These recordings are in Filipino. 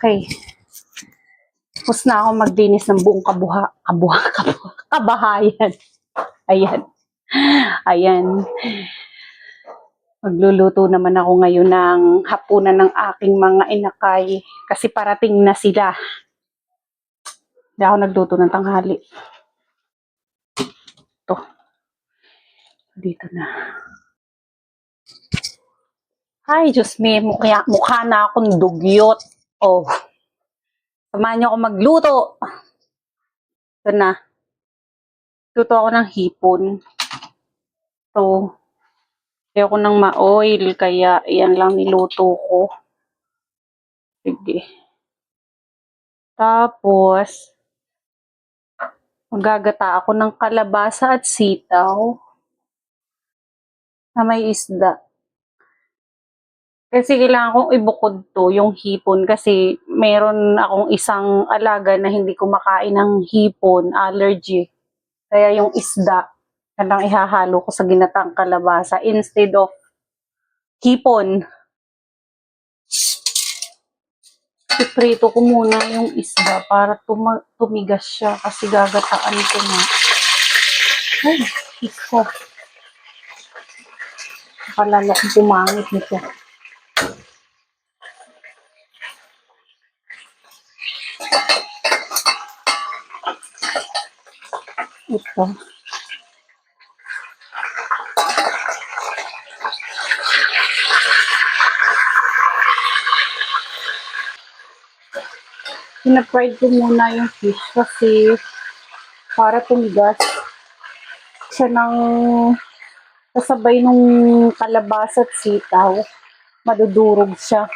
Okay. Tapos na ako magdinis ng buong kabuha, kabuha, kabuha, kabahayan. Ayan. Ayan. Magluluto naman ako ngayon ng hapunan ng aking mga inakay kasi parating na sila. Hindi ako nagluto ng tanghali. Ito. Dito na. Ay, Diyos me, mukha, mukha na akong dugyot. Oh. Samahan niyo ako magluto. Ito na. Luto ako ng hipon. Ito. Ayoko ng ma-oil, kaya yan lang niluto ko. Sige. Tapos, magagata ako ng kalabasa at sitaw na may isda. Kasi kailangan kong ibukod to, yung hipon, kasi meron akong isang alaga na hindi kumakain ng hipon, allergy. Kaya yung isda, kanang ihahalo ko sa ginatang kalabasa instead of hipon. Iprito ko muna yung isda para tuma- tumigas siya kasi gagataan ko na. Ay, iko. Nakalala kong pumangit nito. Ito. Pina-fried ko muna yung fish kasi para tumigas siya ng kasabay nung kalabasa at sitaw. Madudurog siya.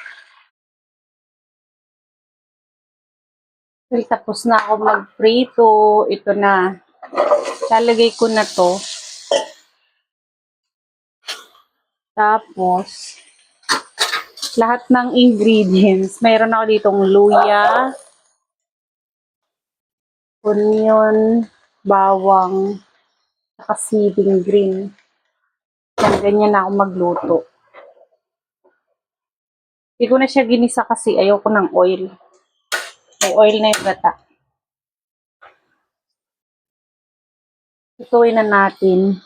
Well, tapos na ako mag-prito. Ito na. Lalagay ko na to. Tapos, lahat ng ingredients. Mayroon ako ditong luya, onion, bawang, saka seeding green. Yan, ganyan na ako magluto. Hindi ko na siya ginisa kasi ayoko ng oil. May oil na yung gata. Ituloy na natin.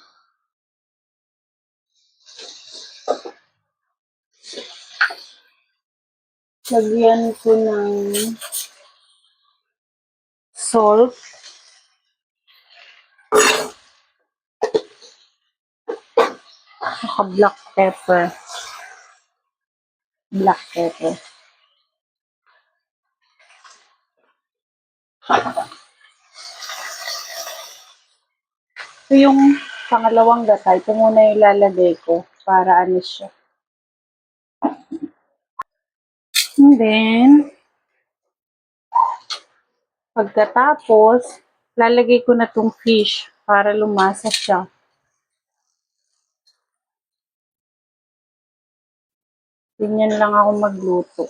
Lagyan ko ng salt. Saka black pepper. Black pepper. Ito yung pangalawang gata. Ito muna yung ilalagay ko para ano siya. And then, pagkatapos, lalagay ko na tong fish para lumasa siya. Ganyan lang ako magluto.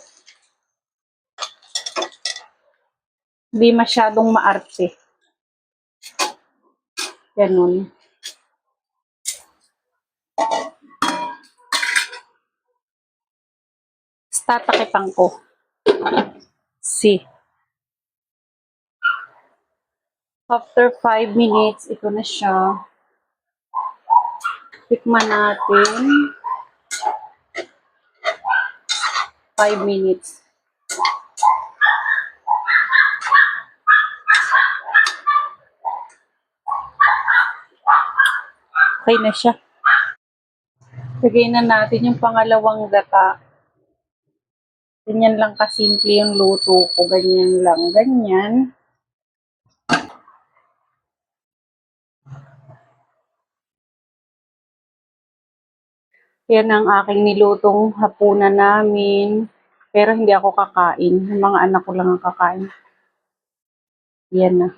Hindi masyadong maarte. Ganun. Tatakipan ko. See. After 5 minutes, ito na siya. Tikman natin. 5 minutes. Okay na siya. Lagay na natin yung pangalawang gata. Ganyan lang kasimple yung luto ko. Ganyan lang. Ganyan. Yan ang aking nilutong hapunan namin. Pero hindi ako kakain. Yung mga anak ko lang ang kakain. Yan na.